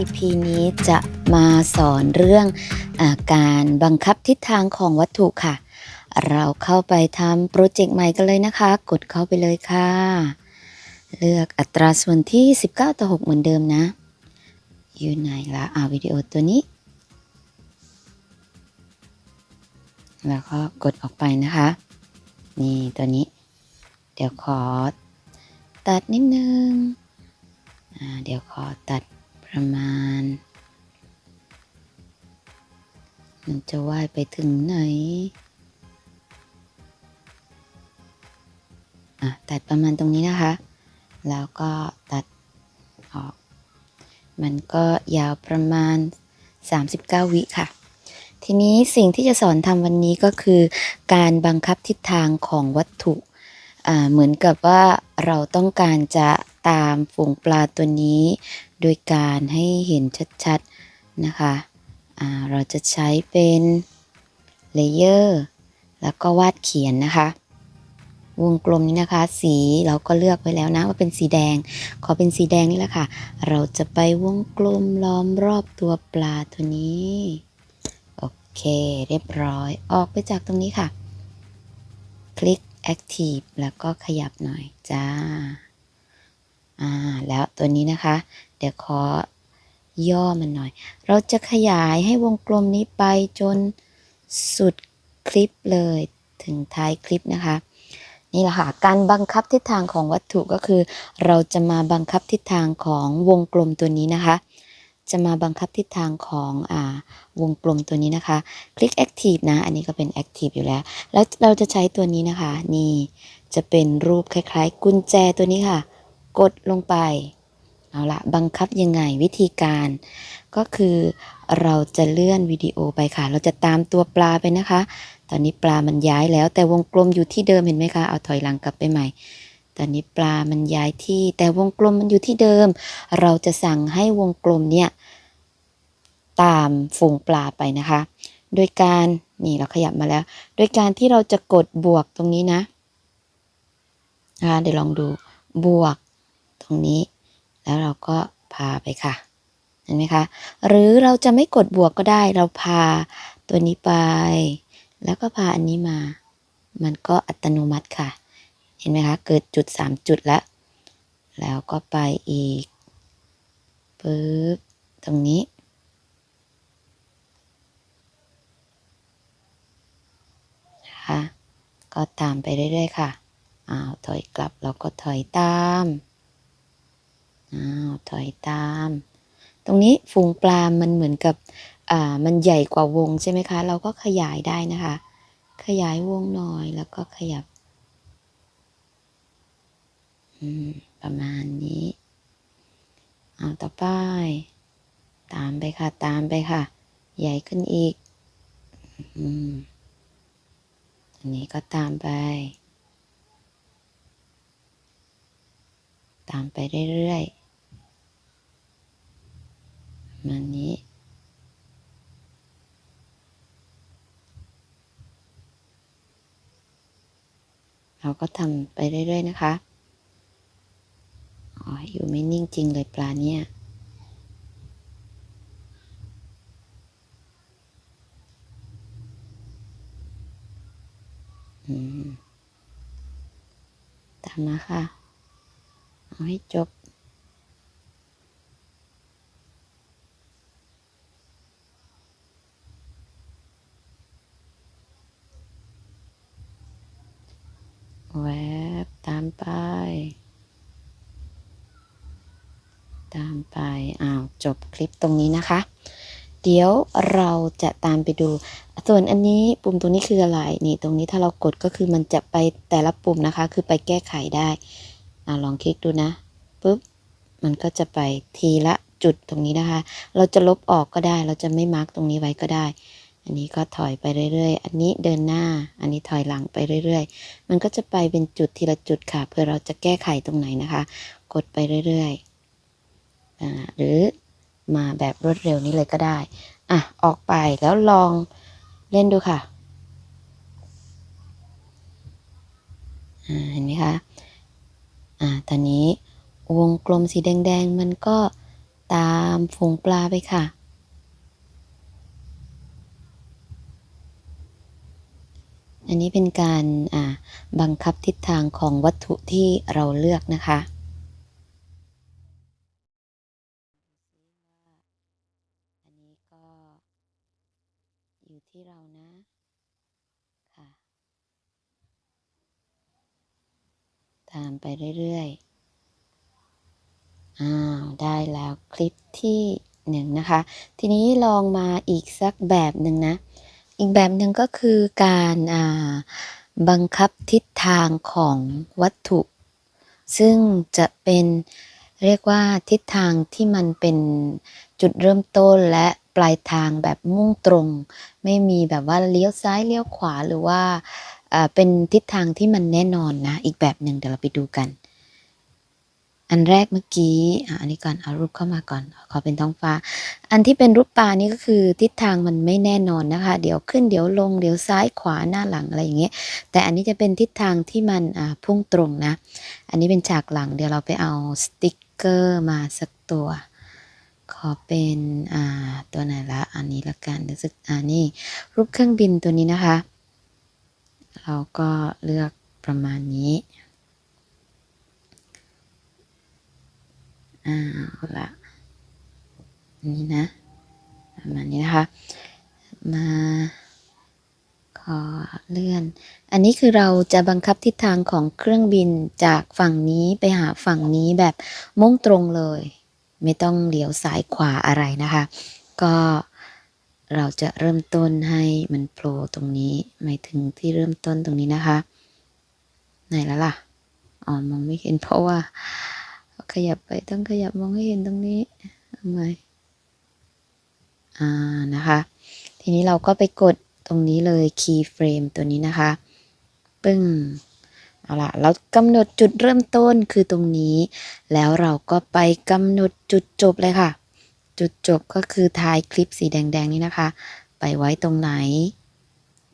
EP นี้จะมาสอนเรื่องอาการบังคับทิศทางของวัตถุค่ะ เราเข้าไปทำโปรเจกต์ใหม่กันเลยนะคะ กดเข้าไปเลยค่ะ เลือกอัตราส่วนที่ 19 ต่อ 6 เหมือนเดิมนะ อยู่ไหนละอ่าวิดีโอตัวนี้ แล้วก็กดออกไปนะคะ นี่ตัวนี้ เดี๋ยวขอตัดนิดนึงเดี๋ยวขอตัด ประมาณ มันจะว่ายไปถึงไหน อะ ตัดประมาณตรงนี้นะคะ แล้วก็ตัดออก มันก็ยาวประมาณ 39 วิค่ะทีนี้สิ่งที่จะสอนทำวันนี้ก็คือ การบังคับทิศทางของวัตถุอ่าเหมือนกับว่าเราต้องการจะ ตามฝูงปลาตัวนี้ โดยการให้เห็นชัดๆนะคะเราจะใช้เป็นเลเยอร์แล้วก็วาดเขียนนะคะ วงกลมนี้นะคะ สีเราก็เลือกไว้แล้วนะว่าเป็นสีแดง ขอเป็นสีแดงนี่แหละค่ะ เราจะไปวงกลมล้อมรอบตัวปลาตัวนี้โอเคเรียบร้อยออกไปจากตรงนี้ค่ะ คลิก Active แล้วก็ขยับหน่อยจ้า อ่าแล้วตัวนี้นะคะ เดี๋ยวขอย่อมันหน่อย เราจะขยายให้วงกลมนี้ไปจนสุดคลิปเลยถึงท้ายคลิปนะคะ นี่แหละค่ะการบังคับทิศทางของวัตถุก็คือ เราจะมาบังคับทิศทางของวงกลมตัวนี้นะคะ จะมาบังคับทิศทางของอ่าวงกลมตัวนี้นะคะ คลิก Active นะ อันนี้ก็เป็น Active อยู่แล้ว แล้วเราจะใช้ตัวนี้นะคะ นี่จะเป็นรูปคล้าย ๆ กุญแจตัวนี้ค่ะ กดลงไป เอาละบังคับยังไงวิธีการ ก็คือเราจะเลื่อนวิดีโอไปค่ะ เราจะตามตัวปลาไปนะคะ ตอนนี้ปลามันย้ายแล้ว แต่วงกลมอยู่ที่เดิมเห็นไหมคะเอาถอยหลังกลับไปใหม่ ตอนนี้ปลามันย้ายที่ แต่วงกลมมันอยู่ที่เดิม เราจะสั่งให้วงกลมเนี่ยตามฝูงปลาไปนะคะ โดยการนี่เราขยับมาแล้ว โดยการที่เราจะกดบวกตรงนี้นะะเดี๋ยวลองดูบวก รงนี้ แล้วเราก็พาไปค่ะ เห็นไหมคะ หรือเราจะไม่กดบวกก็ได้ เราพาตัวนี้ไป แล้วก็พาอันนี้มา มันก็อัตโนมัติค่ะ เห็นไหมคะ เกิดจุดสามจุดแล้ว แล้วก็ไปอีกปึ๊บตรงนี้นะคะก็ตามไปเรื่อย ๆ ค่ะ อ้าว ถอยกลับเราก็ถอยตาม อ้าวถอยตาม ตรงนี้ฝูงปลา มันเหมือนกับอ่ามันใหญ่กว่าวงใช่ไหมคะ เราก็ขยายได้นะคะ ขยายวงหน่อยแล้วก็ขยับอืมประมาณนี้ เอาต่อไป ตามไปค่ะ ตามไปค่ะ ใหญ่ขึ้นอีกอืมอันนี้ก็ตามไป ตามไปเรื่อยๆ มันนี้ เราก็ทำไปเรื่อย ๆ นะคะ อ๋อ อยู่ไม่นิ่งจริงเลยปลาเนี่ยตามมาค่ะ เอาให้จบ แวบตามไป ตาม ไปอ้าวจบคลิปตรงนี้นะคะ เดี๋ยวเราจะตามไปดู ส่วนอันนี้ปุ่มตรงนี้คืออะไรนี่ตรงนี้ถ้าเรากดก็คือมันจะไปแต่ละปุ่มนะคะ คือไปแก้ไขได้อ่าลองคลิกดูนะปุ๊บมันก็จะไปทีละจุดตรงนี้นะคะ เราจะลบออกก็ได้ เราจะไม่มาร์กตรงนี้ไว้ก็ได้ อันนี้ก็ถอยไปเรื่อยๆ อันนี้เดินหน้า อันนี้ถอยหลังไปเรื่อยๆ มันก็จะไปเป็นจุดทีละจุดค่ะ เพื่อเราจะแก้ไขตรงไหนนะคะ กดไปเรื่อยๆ หรือมาแบบรวดเร็วนี้เลยก็ได้ อะ ออกไปแล้วลองเล่นดูค่ะเห็นไหมคะ อ่า ตอนนี้วงกลมสีแดง ๆ มันก็ตามฝูงปลาไปค่ะ อันนี้เป็นการ อ่า บังคับทิศทางของวัตถุที่เราเลือกนะคะ อันนี้ ก็ อยู่ที่เรานะ ค่ะ ตามไปเรื่อยๆ อ้าว ได้แล้วคลิปที่หนึ่งนะคะ ทีนี้ลองมาอีกสักแบบหนึ่งนะ อีกแบบหนึ่งก็คือการบังคับทิศทางของวัตถุ ซึ่งจะเป็นเรียกว่าทิศทางที่มันเป็นจุดเริ่มต้นและ ปลายทางแบบมุ่งตรง ไม่มีแบบว่าเลี้ยวซ้ายเลี้ยวขวาหรือว่าเป็นทิศทางที่มันแน่นอนนะ อีกแบบหนึ่งเดี๋ยวเราไปดูกัน อันแรกเมื่อกี้อ,อันนี้ก่อนเอารูปเข้ามาก่อน ขอเป็นท้องฟ้า อันที่เป็นรูปปลานี่ก็คือทิศทางมันไม่แน่นอนนะคะ เดี๋ยวขึ้นเดี๋ยวลงเดี๋ยวซ้ายขวาหน้าหลังอะไรอย่างเงี้ย แต่อันนี้จะเป็นทิศทางที่มันพุ่งตรงนะ อันนี้เป็นฉากหลังเดี๋ยวเราไปเอาสติกเกอร์มาสักตัว ขอเป็นอ่าตัวไหนละอันนี้ละกันรู้สึกอ่านี่รูปเครื่องบินตัวนี้นะคะ เราก็เลือกประมาณนี้อ่าละนนี้นะประมาณนี้นะคะ มาขอเลื่อน อันนี้คือเราจะบังคับทิศทางของเครื่องบินจากฝั่งนี้ไปหาฝั่งนี้แบบมุ่งตรงเลย ไม่ต้องเลี้ยวซ้ายขวาอะไรนะคะ ก็เราจะเริ่มต้นให้มันโผล่ตรงนี้หมายถึงที่เริ่มต้นตรงนี้นะคะ ไหนแล้วล่ะอ๋อมองไม่เห็นเพราะว่า ขยับไปต้องขยับมองให้เห็นตรงนี้ทำไมอ่านะคะ ทีนี้เราก็ไปกดตรงนี้เลย key frame ตัวนี้นะคะ ปึ้ง เอาล่ะเรากำหนดจุดเริ่มต้นคือตรงนี้ แล้วเราก็ไปกำหนดจุดจบเลยค่ะ จุดจบก็คือท้ายคลิปสีแดงๆนี้นะคะ ไปไว้ตรงไหน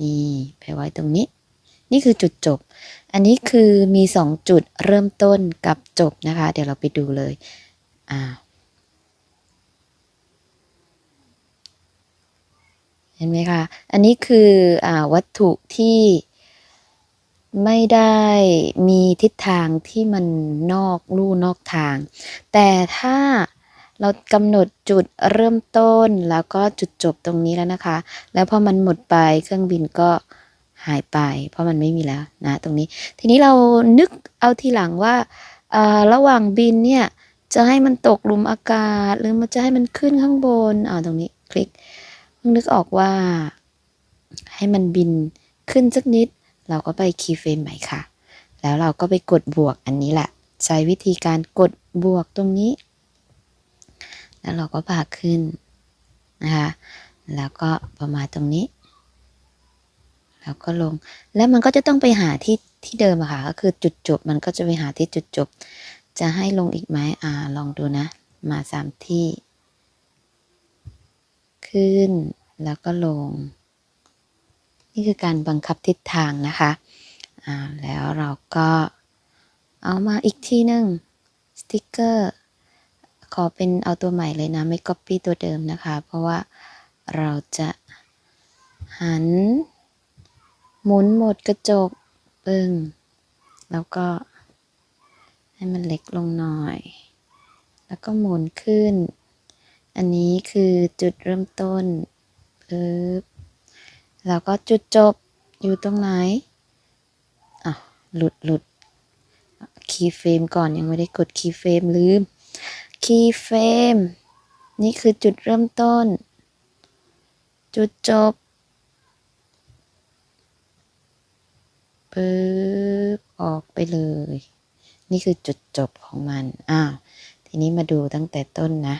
นี่ไปไว้ตรงนี้ นี่คือจุดจบ อันนี้คือมีสองจุดเริ่มต้นกับจบนะคะ เดี๋ยวเราไปดูเลยอ่าเห็นไหมคะ อันนี้คืออ่าวัตถุที่ ไม่ได้มีทิศทางที่มันนอกลู่นอกทาง แต่ถ้าเรากำหนดจุดเริ่มต้นแล้วก็จุดจบตรงนี้แล้วนะคะ แล้วพอมันหมดไปเครื่องบินก็หายไป เพราะมันไม่มีแล้วนะตรงนี้ ทีนี้เรานึกเอาทีหลังว่าระหว่างบินเนี่ยจะให้มันตกหลุมอากาศ หรือมันจะให้มันขึ้นข้างบนอ่าตรงนี้คลิกนึกออกว่า ให้มันบินขึ้นสักนิด เราก็ไปคีย์เฟรมใหม่ค่ะ แล้วเราก็ไปกดบวกอันนี้แหละ ใช้วิธีการกดบวกตรงนี้ แล้วเราก็พาขึ้นนะคะ แล้วก็ประมาณตรงนี้ แล้วก็ลง แล้วมันก็จะต้องไปหาที่ที่เดิมอะค่ะ ก็คือจุดจบ มันก็จะไปหาที่จุดจบ จะให้ลงอีกไหมอ่า ลองดูนะ มาสามที่ ขึ้น แล้วก็ลง นี่คือการบังคับทิศทางนะคะแล้วเราก็เอามาอีกทีหนึ่งสติกเกอร์ขอเป็นเอาตัวใหม่เลยนะ ไม่ copy ตัวเดิมนะคะ เพราะว่าเราจะหัน หมุนหมดกระจกปึ้งแล้วก็ให้มันเล็กลงหน่อย แล้วก็หมุนขึ้น อันนี้คือจุดเริ่มต้นปึ๊บ แล้วก็จุดจบอยู่ตรงไหนอะหลุดหลุดคีย์เฟรมก่อนยังไม่ได้กดคีย์เฟรมลืมคีย์เฟรมนี่คือจุดเริ่มต้น จุดจบปึ๊บออกไปเลย นี่คือจุดจบของมัน อ้าว ทีนี้มาดูตั้งแต่ต้นนะ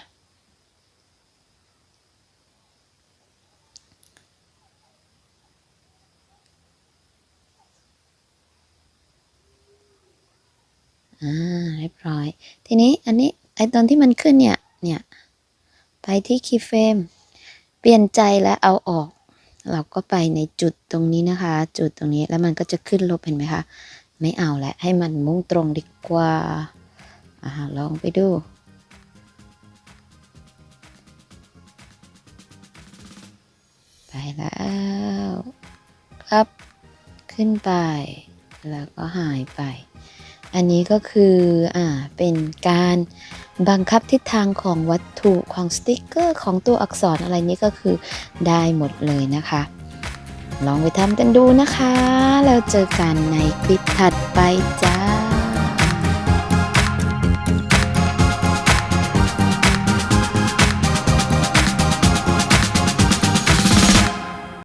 อ่าเรียบร้อย ทีนี้อันนี้ไอตอนที่มันขึ้นเนี่ย เนี่ย ไปที่คีย์เฟรมเปลี่ยนใจแล้วเอาออก เราก็ไปในจุดตรงนี้นะคะ จุดตรงนี้แล้วมันก็จะขึ้นลบเห็นไหมคะ ไม่เอาแล้วให้มันมุ่งตรงดีกว่าอ่าลองไปดูไปแล้วครับ ขึ้นไป แล้วก็หายไป อันนี้ก็คืออ่าเป็นการบังคับทิศทางของวัตถุของสติกเกอร์ของตัวอักษรอะไรนี้ก็คือได้หมดเลยนะคะ ลองไปทำกันดูนะคะ แล้วเจอกันในคลิปถัดไปจ้า